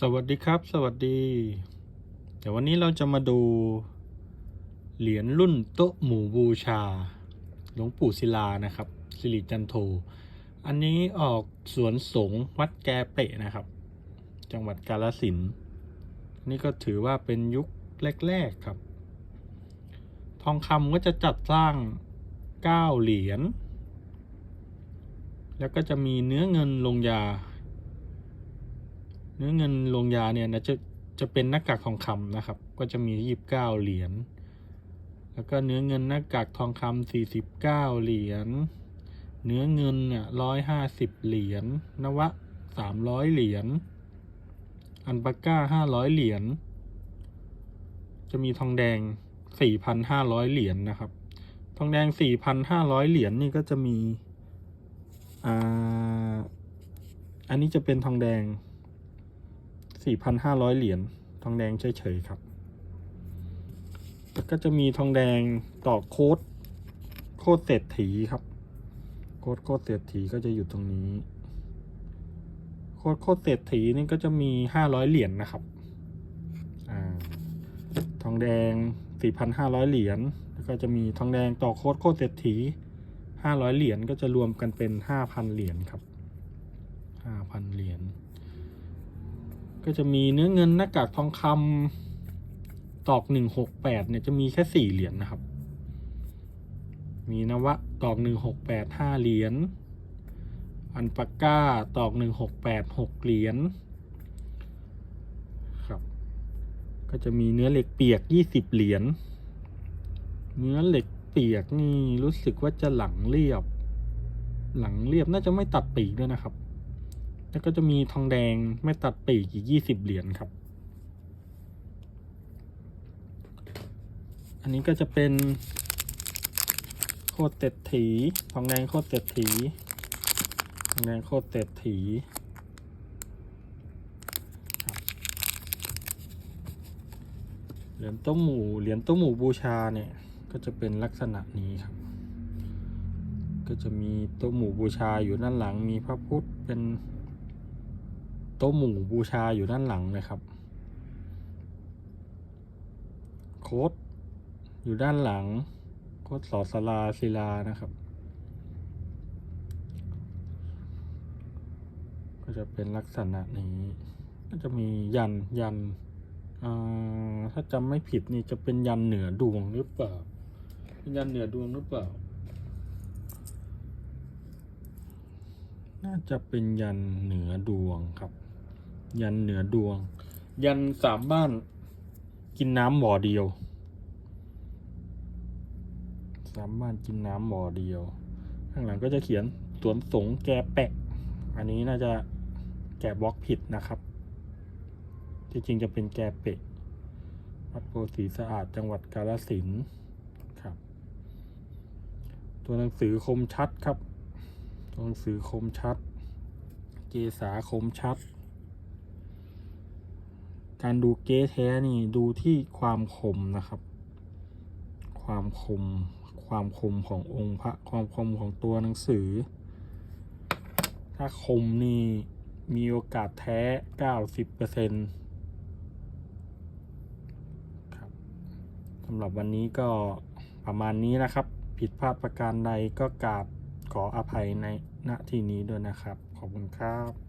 สวัสดีครับ สวัสดีเดี๋ยววันนี้เราจะมาดู เหรียญรุ่นโต๊ะหมู่บูชา หลวงปู่ศิลานะครับ สิริจันโท อันนี้ออกสวนสงฆ์วัดแกเปะนะครับ จังหวัดกาฬสินนี่ก็ถือว่าเป็นยุคแรก ๆ ครับ ทองคำก็จะจัดสร้าง 9 เหรียญ แล้วก็จะมีเนื้อเงินลงยา เนื้อเงินลงยาเนี่ยนะจะจะเป็นหน้ากากทองคำนะครับ ก็จะมียี่สิบเก้าเหรียญ แล้วก็เนื้อเงินหน้ากากทองคำสี่สิบเก้าเหรียญ เนื้อเงินเนี่ยร้อยห้าสิบเหรียญ นวะสามร้อยเหรียญ อันปาก้าห้าร้อยเหรียญ จะมีทองแดงสี่พันห้าร้อยเหรียญนะครับ ทองแดงสี่พันห้าร้อยเหรียญนี่ก็จะมี อ่า อันนี้จะเป็นทองแดง 4,500 เหรียญทองแดงเฉยๆครับ แล้วก็จะมีทองแดงต่อโค้ดโค้ดเศรษฐีครับ โค้ดโค้ดเศรษฐีก็จะอยู่ตรงนี้ โค้ดโค้ดเศรษฐีนี่ก็จะมี 500 เหรียญนะครับอ่าทองแดง 4,500 เหรียญแล้วก็จะมีทองแดงต่อโค้ดโค้ดเศรษฐี 500 เหรียญก็จะรวมกันเป็น 5,000 เหรียญครับ 5,000 เหรียญ ก็จะมีเนื้อเงินหน้ากากทองคำตอก168เนี่ยจะมีแค่4เหรียญนนะครับ มีนวะตอก168 5เหรียญ อันปาก้าตอก168 6เหรียญครับ ก็จะมีเนื้อเหล็กเปียก20เหรียญ เนื้อเหล็กเปียกนี่รู้สึกว่าจะหลังเรียบ หลังเรียบน่าจะไม่ตัดปีกด้วยนะครับ แล้วก็จะมีทองแดงไม่ตัดปีกอีกยี่สิบเหรียญครับ อันนี้ก็จะเป็นโคตรเศรษฐีทองแดงโคตรเศรษฐีทองแดงโคตรเศรษฐีเหรียญโต้มหมูเหรียญโต้มหมูบูชาเนี่ย ก็จะเป็นลักษณะนี้ครับ ก็จะมีโต๊ะหมู่บูชาอยู่ด้านหลังมีพระพุทธเป็น โต๊ะหมู่บูชาอยู่ด้านหลังนะครับ โค้ดอยู่ด้านหลัง โค้ดสอสลาศิลานะครับ ก็จะเป็นลักษณะนี้ ก็จะมียันยันอ่าถ้าจำไม่ผิดนี่จะเป็นยันเหนือดวงหรือเปล่าเป็นยันเหนือดวงหรือเปล่า น่าจะเป็นยันเหนือดวงครับ ยันเหนือดวง ยันสามบ้านกินน้ำบ่อเดียว สามบ้านกินน้ำบ่อเดียว ข้างหลังก็จะเขียนสวนสงแกแปะ อันนี้น่าจะแกบล็อกผิดนะครับ ที่จริงจะเป็นแกเปะวัดโพธิ์ศรีสะอาดจังหวัดกาฬสินธุ์ครับ ตัวหนังสือคมชัดครับ ตัวหนังสือคมชัด เกษาคมชัด การดูเก๊แท้นี่ดูที่ความคมนะครับ ความคมความคมขององค์พระความคมของตัวหนังสือ ถ้าคมนี่มีโอกาสแท้ 90%ครับสำหรับวันนี้ก็ประมาณนี้นะครับ ผิดพลาดประการใดก็กราบขออภัยในณที่นี้ด้วยนะครับ ขอบคุณครับ